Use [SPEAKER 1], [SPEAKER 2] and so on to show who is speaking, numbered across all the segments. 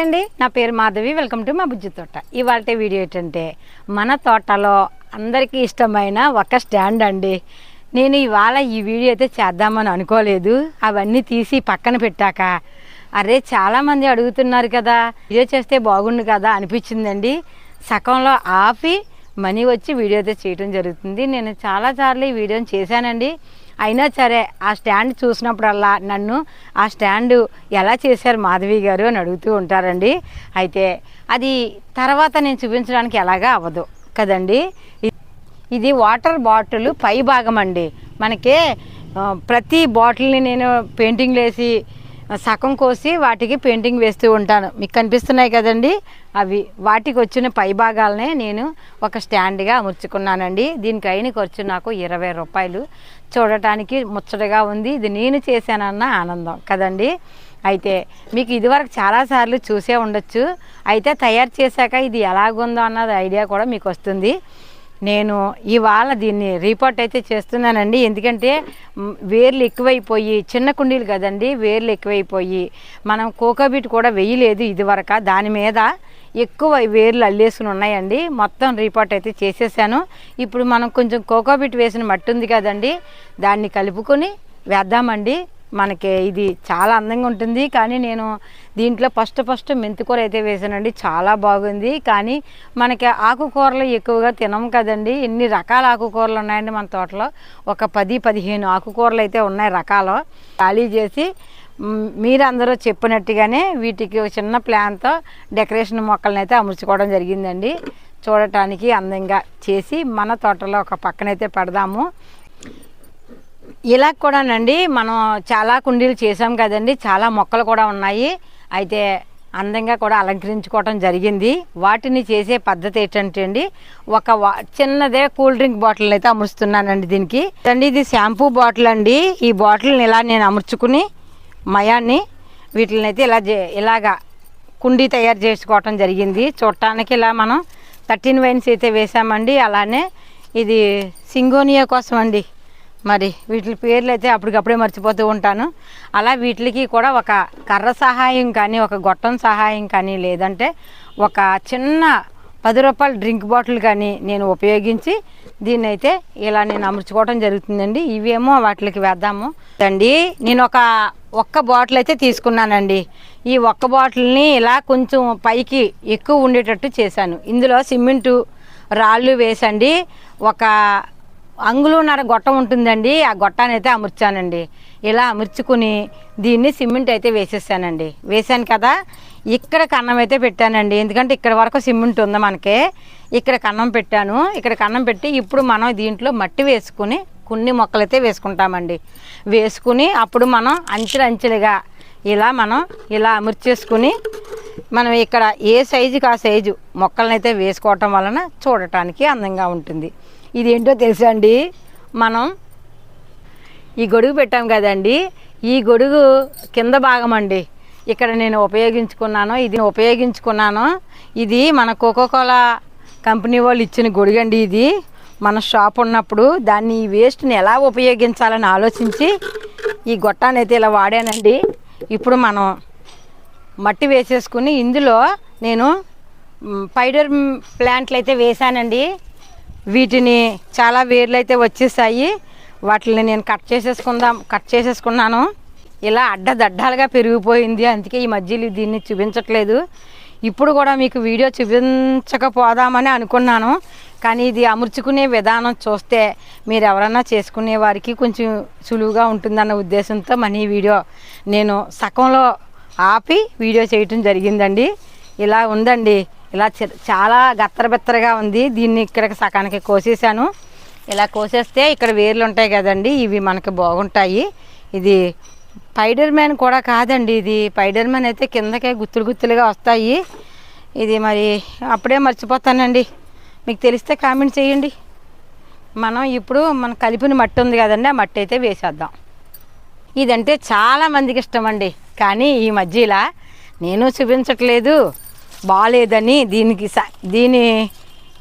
[SPEAKER 1] అండి. నా పేరు మాధవి. వెల్కమ్ టు మా బుజ్జి తోట. ఇవాళ వీడియో ఏంటంటే మన తోటలో అందరికీ ఇష్టమైన ఒక స్టాండ్ అండి. నేను ఇవాళ ఈ వీడియో అయితే చేద్దామని అనుకోలేదు. అవన్నీ తీసి పక్కన పెట్టాక అరే చాలామంది అడుగుతున్నారు కదా వీడియో చేస్తే బాగుండు కదా అనిపించిందండి. సగంలో ఆపి మనీ వచ్చి వీడియో అయితే చేయడం జరుగుతుంది. నేను చాలాసార్లు ఈ వీడియోని చేశానండి. అయినా సరే ఆ స్టాండ్ చూసినప్పుడల్లా నన్ను ఆ స్టాండ్ ఎలా చేశారు మాధవి గారు అని అడుగుతూ ఉంటారండి. అయితే అది తర్వాత నేను చూపించడానికి ఎలాగా అవ్వదు కదండి. ఇది వాటర్ బాటిల్ పై భాగం అండి. మనకి ప్రతి బాటిల్ని నేను పెయింటింగ్ వేసి సగం కోసి వాటికి పెయింటింగ్ వేస్తూ ఉంటాను. మీకు కనిపిస్తున్నాయి కదండి? అవి వాటికి వచ్చిన పై భాగాలనే నేను ఒక స్టాండ్గా అమర్చుకున్నానండి. దీనికి అయిన ఖర్చు నాకు ఇరవై రూపాయలు. చూడటానికి ముచ్చటగా ఉంది. ఇది నేను చేశానన్న ఆనందం కదండి. అయితే మీకు ఇదివరకు చాలాసార్లు చూసే ఉండొచ్చు. అయితే తయారు చేశాక ఇది ఎలాగుందో అన్నది ఐడియా కూడా మీకు వస్తుంది. నేను ఇవాళ దీన్ని రిపోర్ట్ అయితే చేస్తున్నానండి. ఎందుకంటే వేర్లు ఎక్కువైపోయి చిన్న కుండీలు కదండి వేర్లు ఎక్కువైపోయి మనం కోకోబీట్ కూడా వేయలేదు ఇదివరక. దాని మీద ఎక్కువ వేర్లు అల్లేసుకుని ఉన్నాయండి. మొత్తం రీపాట్ అయితే చేసేసాను. ఇప్పుడు మనం కొంచెం కోకోబిట్ వేసిన మట్టి ఉంది కదండి దాన్ని కలుపుకొని వేద్దామండి. మనకి ఇది చాలా అందంగా ఉంటుంది. కానీ నేను దీంట్లో ఫస్ట్ ఫస్ట్ మెంతికూర అయితే వేసానండి. చాలా బాగుంది. కానీ మనకి ఆకుకూరలు ఎక్కువగా తినం కదండి. ఎన్ని రకాల ఆకుకూరలు ఉన్నాయండి మన తోటలో? ఒక పది పదిహేను ఆకుకూరలు అయితే ఉన్నాయి రకాలు. ఖాళీ చేసి మీరందరూ చెప్పినట్టుగానే వీటికి ఒక చిన్న ప్లాన్తో డెకరేషన్ మొక్కలను అయితే అమర్చుకోవడం జరిగిందండి. చూడటానికి అందంగా చేసి మన తోటలో ఒక పక్కనైతే పెడదాము. ఇలా కూడానండి మనం చాలా కుండీలు చేసాం కదండి చాలా మొక్కలు కూడా ఉన్నాయి. అయితే అందంగా కూడా అలంకరించుకోవటం జరిగింది. వాటిని చేసే పద్ధతి ఏంటంటే అండి ఒక వా- చిన్నదే కూల్ డ్రింక్ బాటిల్ అయితే అమరుస్తున్నానండి దీనికి. అండి ఇది షాంపూ బాటిల్ అండి. ఈ బాటిల్ని ఇలా నేను అమర్చుకుని మయాన్ని వీటిని అయితే ఇలా ఇలాగా కుండీ తయారు చేసుకోవటం జరిగింది. చూడటానికి ఇలా మనం థర్టీన్ వైన్స్ అయితే వేసామండి అలానే ఇది సింగోనియా కోసం అండి. మరి వీటి పేర్లు అయితే అప్పటికప్పుడే మర్చిపోతూ ఉంటాను. అలా వీటికి కూడా ఒక కర్ర సహాయం కానీ ఒక గొట్టం సహాయం కానీ లేదంటే ఒక చిన్న పది రూపాయల డ్రింక్ బాటిల్ కానీ నేను ఉపయోగించి దీన్ని అయితే ఇలా నేను అమర్చుకోవడం జరుగుతుందండి. ఇవేమో వాటికి వేద్దాము. అండి నేను ఒక ఒక్క బాటిల్ అయితే తీసుకున్నానండి. ఈ ఒక్క బాటిల్ని ఇలా కొంచెం పైకి ఎక్కువ ఉండేటట్టు చేశాను. ఇందులో సిమెంటు రాళ్ళు వేసండి. ఒక అంగులున్నర గొట్టం ఉంటుందండి. ఆ గొట్టాన్ని అయితే అమర్చానండి. ఇలా అమర్చుకుని దీన్ని సిమెంట్ అయితే వేసేసానండి. వేసాను కదా ఇక్కడ కన్నం అయితే పెట్టానండి. ఎందుకంటే ఇక్కడ వరకు సిమెంట్ ఉంది మనకి? ఇక్కడ కన్నం పెట్టాను. ఇక్కడ కన్నం పెట్టి ఇప్పుడు మనం దీంట్లో మట్టి వేసుకుని కొన్ని మొక్కలైతే వేసుకుంటామండి. వేసుకుని అప్పుడు మనం అంచెలు అంచెలుగా ఇలా మనం ఇలా అమర్చేసుకుని మనం ఇక్కడ ఏ సైజుకి ఆ సైజు మొక్కలనైతే వేసుకోవటం వలన చూడటానికి అందంగా ఉంటుంది. ఇదేంటో తెలుసా అండి? మనం ఈ గొడుగు పెట్టాం కదండి. ఈ గొడుగు కింద భాగం అండి. ఇక్కడ నేను ఉపయోగించుకున్నాను ఇది ఉపయోగించుకున్నాను. ఇది మన కోకోకోలా కంపెనీ వాళ్ళు ఇచ్చిన గొడుగండి ఇది. మన షాప్ ఉన్నప్పుడు దాన్ని ఈ వేస్ట్ని ఎలా ఉపయోగించాలని ఆలోచించి ఈ గొట్టాన్ని అయితే ఇలా వాడానండి. ఇప్పుడు మనం మట్టి వేసేసుకుని ఇందులో నేను పైడర్ ప్లాంట్లు అయితే వేసానండి. వీటిని చాలా వేర్లు అయితే వచ్చేసాయి. వాటిని నేను కట్ చేసేసుకుందాం కట్ చేసేసుకున్నాను. ఇలా అడ్డదడ్డాలుగా పెరిగిపోయింది. అందుకే ఈ మధ్యలో దీన్ని చూపించట్లేదు. ఇప్పుడు కూడా మీకు వీడియో చూపించకపోదామని అనుకున్నాను. కానీ ఇది అమర్చుకునే విధానం చూస్తే మీరు ఎవరన్నా చేసుకునే వారికి కొంచెం సులువుగా ఉంటుందన్న ఉద్దేశంతో మన ఈ వీడియో నేను సగంలో ఆపి వీడియో చేయటం జరిగిందండి. ఇలా ఉందండి. ఇలా చి- చాలా గత్తరబెత్తరగా ఉంది. దీన్ని ఇక్కడ సకానికి కోసేసాను ఇలా కోసేస్తే ఇక్కడ వేర్లు ఉంటాయి కదండి. ఇవి మనకి బాగుంటాయి. ఇది స్పైడర్ మ్యాన్ కూడా కాదండి ఇది. స్పైడర్ మ్యాన్ అయితే కిందకే గుత్తులు గుత్తులుగా వస్తాయి. ఇది మరి అప్పుడే మర్చిపోతానండి. మీకు తెలిస్తే కామెంట్ చేయండి. మనం ఇప్పుడు మన కలిపిన మట్టి ఉంది కదండి ఆ మట్టి అయితే వేసేద్దాం. ఇదంటే చాలా మందికి ఇష్టం అండి కానీ ఈ మధ్యలో నేను చూపించట్లేదు. బాగాలేదని దీనికి స- దీని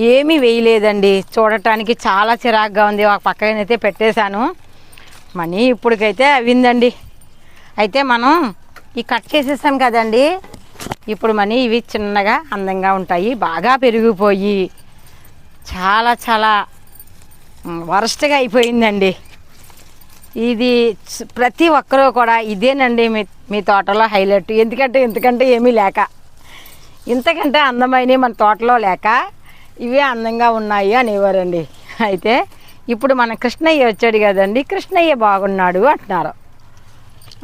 [SPEAKER 1] ఏమీ వేయలేదండి. చూడటానికి చాలా చిరాగ్గా ఉంది. ఒక పక్కనైతే పెట్టేశాను. మనీ ఇప్పటికైతే అవిందండి అయితే మనం ఈ కట్ చేసేసాం కదండి. ఇప్పుడు మనీ ఇవి చిన్నగా అందంగా ఉంటాయి బాగా పెరిగిపోయి చాలా చాలా వరస్ట్గా అయిపోయిందండి. ఇది ప్రతి ఒక్కరూ కూడా ఇదేనండి మీ మీ తోటలో హైలైట్. ఎందుకంటే ఎందుకంటే ఏమీ లేక. ఇంతకంటే అందమైనవి మన తోటలో లేక ఇవే అందంగా ఉన్నాయి అనేవారండి. అయితే ఇప్పుడు మన కృష్ణయ్య వచ్చాడు కదండి. కృష్ణయ్య బాగున్నాడు అంటున్నారు.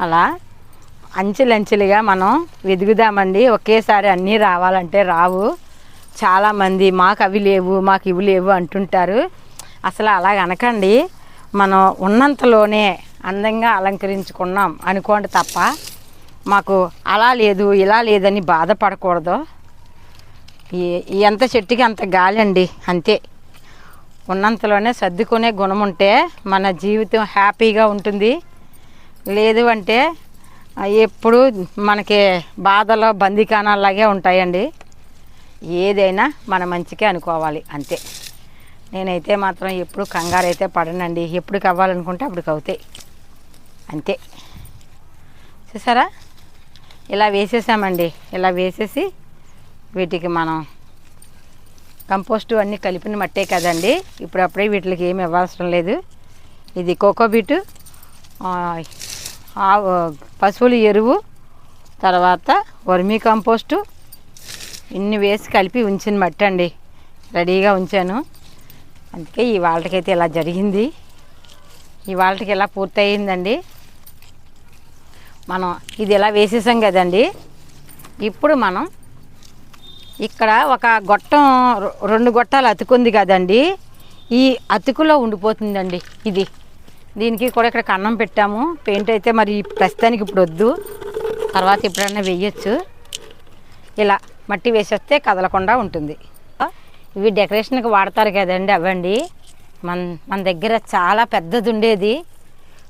[SPEAKER 1] అలా అంచెలంచెలుగా మనం వెదుగుదామండి ఒకేసారి అన్నీ రావాలంటే రావు. చాలామంది మాకు అవి లేవు మాకు ఇవి లేవు అంటుంటారు. అసలు అలాగ అనకండి. మనం ఉన్నంతలోనే అందంగా అలంకరించుకున్నాం అనుకోండి తప్ప మాకు అలా లేదు ఇలా లేదని బాధపడకూడదు. ఈ- ఎంత చెట్టుకి అంత గాలి అండి అంతే. ఉన్నంతలోనే సర్దుకునే గుణం ఉంటే మన జీవితం హ్యాపీగా ఉంటుంది. లేదు అంటే ఎప్పుడు మనకి బాధలో బందికానాలాగే ఉంటాయండి. ఏదైనా మన మంచికే అనుకోవాలి అంతే. నేనైతే మాత్రం ఎప్పుడు కంగారు అయితే పడనండి. ఎప్పుడు అవ్వాలనుకుంటే అప్పుడు అవుతాయి అంతే. చూసారా? ఇలా వేసేసామండి. ఇలా వేసేసి వీటికి మనం కంపోస్టు అన్నీ కలిపిన మట్టే కదండి. ఇప్పుడప్పుడే వీటికి ఏమి ఇవ్వాల్సిన లేదు. ఇది కోకోబీటు పశువుల ఎరువు తర్వాత వర్మీ కంపోస్టు ఇన్ని వేసి కలిపి ఉంచిన మట్టి అండి. రెడీగా ఉంచాను. అందుకే ఈ వాళ్ళకైతే ఇలా జరిగింది. ఈ వాళ్ళకి ఇలా పూర్తయిందండి? మనం ఇది ఇలా వేసేసాం కదండి? ఇప్పుడు మనం ఇక్కడ ఒక గొట్టం రెండు గొట్టాలు అతుకుంది కదండి. ఈ అతుకులో ఉండిపోతుందండి ఇది. దీనికి కూడా ఇక్కడ కన్నం పెట్టాము. పెయింట్ అయితే మరి ప్రస్తుతానికి ఇప్పుడు వద్దు. తర్వాత ఎప్పుడైనా వేయచ్చు. ఇలా మట్టి వేసేస్తే కదలకుండా ఉంటుంది. ఇవి డెకరేషన్కి వాడతారు కదండి అవండి. మన మన దగ్గర చాలా పెద్దది ఉండేది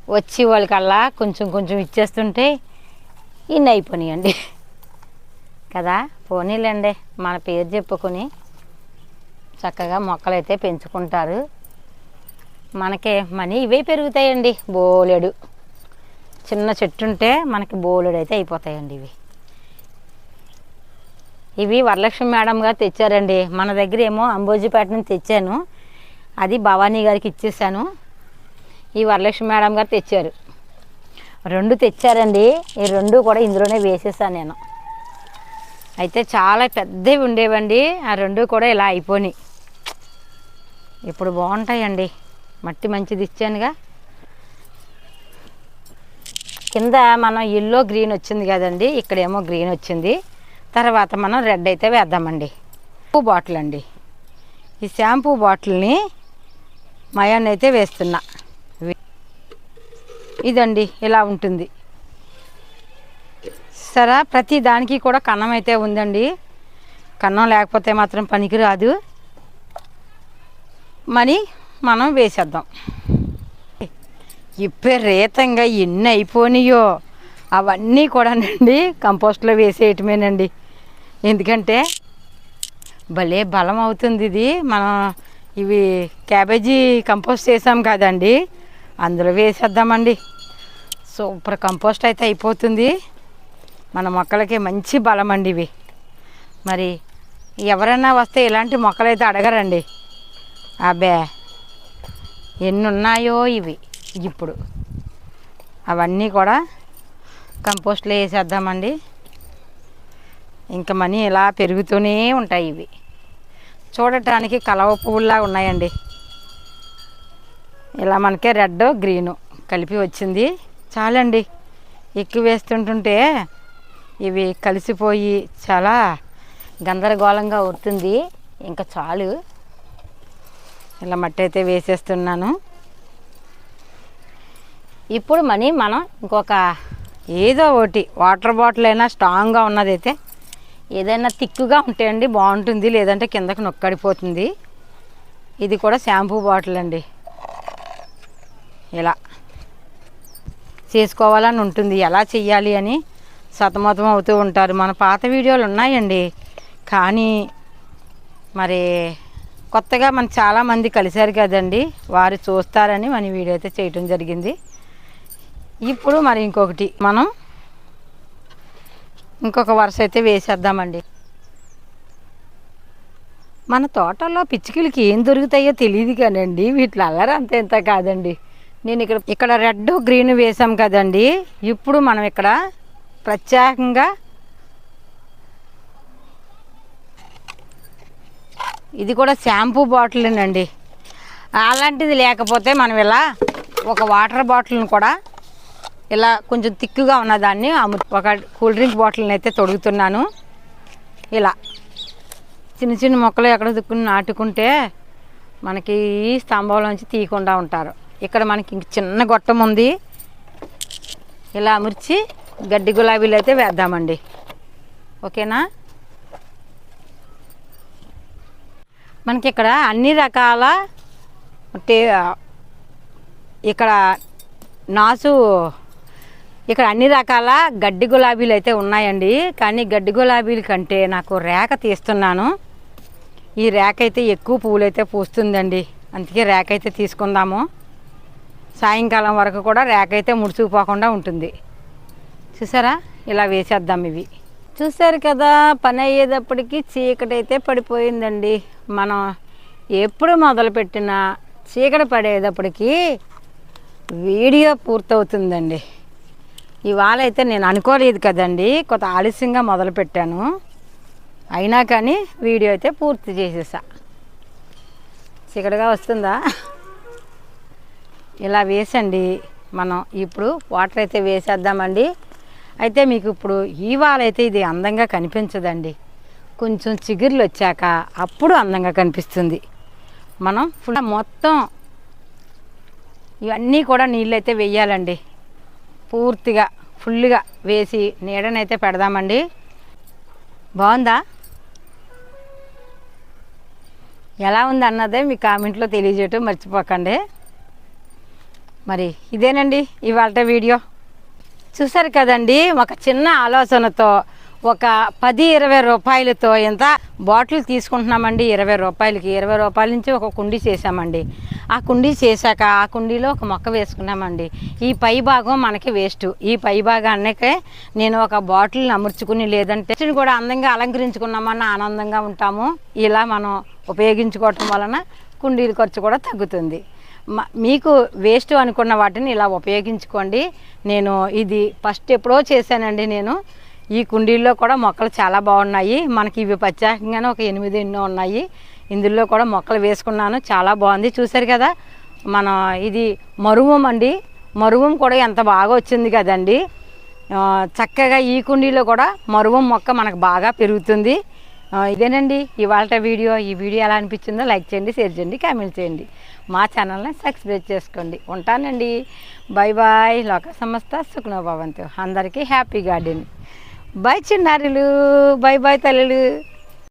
[SPEAKER 1] వచ్చి వాళ్ళకల్లా కొంచెం కొంచెం ఇచ్చేస్తుంటే ఇన్ని అయిపోయినాయండి కదా? పోనీలేండి. మన పేరు చెప్పుకొని చక్కగా మొక్కలైతే పెంచుకుంటారు. మనకి మనీ ఇవే పెరుగుతాయండి. బోలెడు. చిన్న చెట్టు ఉంటే మనకి బోలెడు అయితే అయిపోతాయండి ఇవి. ఇవి వరలక్ష్మి మేడం గారు తెచ్చారండి. మన దగ్గర ఏమో అంబోజీపేట నుంచి తెచ్చాను. అది భవానీ గారికి ఇచ్చేసాను. ఈ వరలక్ష్మి మేడం గారు తెచ్చారు. రెండు తెచ్చారండి. ఈ రెండు కూడా ఇందులోనే వేసేసాను నేను. అయితే చాలా పెద్దవి ఉండేవండి. ఆ రెండు కూడా ఇలా అయిపోయినాయి. ఇప్పుడు బాగుంటాయండి. మట్టి మంచిది ఇచ్చానుగా. కింద మనం ఎల్లో గ్రీన్ వచ్చింది కదండి ఇక్కడేమో గ్రీన్ వచ్చింది. తర్వాత మనం రెడ్ అయితే వేద్దామండి. షాంపూ బాటిల్ అండి. ఈ షాంపూ బాటిల్ని మయాన్ అయితే వేస్తున్నా. ఇదండి ఇలా ఉంటుంది. సరే ప్రతి దానికి కూడా కన్నం అయితే ఉందండి. కన్నం లేకపోతే మాత్రం పనికిరాదు. మనీ మనం వేసేద్దాం. విపరీతంగా ఎన్ని అయిపోయినాయో అవన్నీ కూడానండి కంపోస్ట్లో వేసేయటమేనండి. ఎందుకంటే భలే బలం అవుతుంది ఇది. మనం ఇవి క్యాబేజీ కంపోస్ట్ చేసాం కదండి అందులో వేసేద్దామండి. సూపర్ కంపోస్ట్ అయితే అయిపోతుంది. మన మొక్కలకి మంచి బలం అండి ఇవి. మరి ఎవరైనా వస్తే ఇలాంటి మొక్కలైతే అడగరండి. అబ్బే. ఎన్ని ఉన్నాయో ఇవి ఇప్పుడు. అవన్నీ కూడా కంపోస్ట్లో వేసేద్దామండి. ఇంకా మనీ ఇలా పెరుగుతూనే ఉంటాయి ఇవి. చూడటానికి కలవ పువ్వుల్లా ఉన్నాయండి. ఇలా మనకే రెడ్ గ్రీను కలిపి వచ్చింది. చాలండి. ఎక్కువ వేస్తుంటుంటే ఇవి కలిసిపోయి చాలా గందరగోళంగా అవుతుంది ఇంకా చాలు. ఇలా మట్టి అయితే వేసేస్తున్నాను. ఇప్పుడు మనీ మనం ఇంకొక ఏదో ఒకటి వాటర్ బాటిల్ అయినా స్ట్రాంగ్గా ఉన్నదైతే ఏదైనా తిక్కుగా ఉంటాయండి బాగుంటుంది లేదంటే కిందకి నొక్కడిపోతుంది. ఇది కూడా షాంపూ బాటిల్ అండి. ఇలా చేసుకోవాలని ఉంటుంది ఎలా చెయ్యాలి అని సతమతం అవుతూ ఉంటారు. మన పాత వీడియోలు ఉన్నాయండి. కానీ మరి కొత్తగా మన చాలామంది కలిశారు కదండి. వారు చూస్తారని మన వీడియో అయితే చేయటం జరిగింది. ఇప్పుడు మరి ఇంకొకటి మనం ఇంకొక వరుస అయితే వేసేద్దామండి. మన తోటలో పిచ్చుకలకి ఏం దొరుకుతాయో తెలియదు కానండి. వీటి అల్లరి అంత ఎంత కాదండి. నేను ఇక్కడ ఇక్కడ రెడ్ గ్రీన్ వేసాం కదండి. ఇప్పుడు మనం ఇక్కడ ప్రత్యేకంగా ఇది కూడా షాంపూ బాటిల్నండి. అలాంటిది లేకపోతే మనం ఇలా ఒక వాటర్ బాటిల్ని కూడా ఇలా కొంచెం తిక్కుగా ఉన్నదాన్ని అమ్ము ఒక కూల్ డ్రింక్ బాటిల్ని అయితే తొడుగుతున్నాను. ఇలా చిన్న చిన్న మొక్కలు ఎక్కడ దిక్కుని నాటుకుంటే మనకి ఈ స్తంభంలోంచి తీయకుండా ఉంటారు. ఇక్కడ మనకి ఇంక చిన్న గొట్టం ఉంది. ఇలా అమర్చి గడ్డి గులాబీలు అయితే వేద్దామండి. ఓకేనా? మనకి ఇక్కడ అన్ని రకాల టే ఇక్కడ నాసు ఇక్కడ అన్ని రకాల గడ్డి గులాబీలు అయితే ఉన్నాయండి. కానీ గడ్డి గులాబీల కంటే నాకు రేఖ తీస్తున్నాను. ఈ రేఖ అయితే ఎక్కువ పువ్వులైతే పూస్తుందండి. అందుకే రేఖ అయితే తీసుకుందాము. సాయంకాలం వరకు కూడా రేఖ అయితే ముడుచుకుపోకుండా ఉంటుంది. చూసారా? ఇలా వేసేద్దాం ఇవి. చూసారు కదా పని అయ్యేటప్పటికి చీకటి అయితే పడిపోయిందండి. మనం ఎప్పుడు మొదలుపెట్టినా చీకటి పడేటప్పటికి వీడియో పూర్తవుతుందండి. ఇవాళ అయితే నేను అనుకోలేదు కదండి కొంత ఆలస్యంగా మొదలుపెట్టాను. అయినా కానీ వీడియో అయితే పూర్తి చేసేసా. చీకటిగా వస్తుందా? ఇలా వేసండి. మనం ఇప్పుడు వాటర్ అయితే వేసేద్దామండి. అయితే మీకు ఇప్పుడు ఇవాళ అయితే ఇది అందంగా కనిపించదండి. కొంచెం చిగుర్లు వచ్చాక అప్పుడు అందంగా కనిపిస్తుంది. మనం ఫుల్ మొత్తం ఇవన్నీ కూడా నీళ్ళు అయితే వేయాలండి పూర్తిగా ఫుల్గా వేసి నీడనైతే పెడదామండి. బాగుందా? ఎలా ఉంది అన్నదే మీ కామెంట్లో తెలియజేయటం మర్చిపోకండి. మరి ఇదేనండి ఇవాళ వీడియో. చూసారు కదండి ఒక చిన్న ఆలోచనతో ఒక పది ఇరవై రూపాయలతో ఎంత బాటిల్ తీసుకుంటున్నామండి ఇరవై రూపాయలకి. ఇరవై రూపాయల నుంచి ఒక కుండీ చేసామండి ఆ కుండీ చేశాక ఆ కుండీలో ఒక మొక్క వేసుకున్నామండి. ఈ పై భాగం మనకి వేస్ట్. ఈ పై భాగానికే నేను ఒక బాటిల్ని అమర్చుకుని లేదంటే కూడా అందంగా అలంకరించుకున్నామన్న ఆనందంగా ఉంటాము. ఇలా మనం ఉపయోగించుకోవటం వలన కుండీల ఖర్చు కూడా తగ్గుతుంది. మీకు వేస్ట్ అనుకున్న వాటిని ఇలా ఉపయోగించుకోండి. నేను ఇది ఫస్ట్ ఎప్పుడో చేశానండి నేను. ఈ కుండీల్లో కూడా మొక్కలు చాలా బాగున్నాయి. మనకి ఇవి ప్రత్యేకంగానే ఒక ఎనిమిది ఎన్నో ఉన్నాయి. ఇందులో కూడా మొక్కలు వేసుకున్నాను. చాలా బాగుంది. చూసారు కదా? మన ఇది మరువం అండి. మరువం కూడా ఎంత బాగా వచ్చింది కదండి. చక్కగా ఈ కుండీలో కూడా మరువం మొక్క మనకు బాగా పెరుగుతుంది. ఇదేనండి ఇవాళ వీడియో. ఈ వీడియో ఎలా అనిపించిందో లైక్ చేయండి షేర్ చేయండి కామెంట్ చేయండి. మా ఛానల్ని సబ్స్క్రైబ్ చేసుకోండి. ఉంటానండి. బాయ్ బాయ్ లోక సంస్థ సుఖనోభవంతు. అందరికీ హ్యాపీ గార్డెన్. బాయ్ చిన్నారులు. బాయ్ బాయ్ తల్లులు.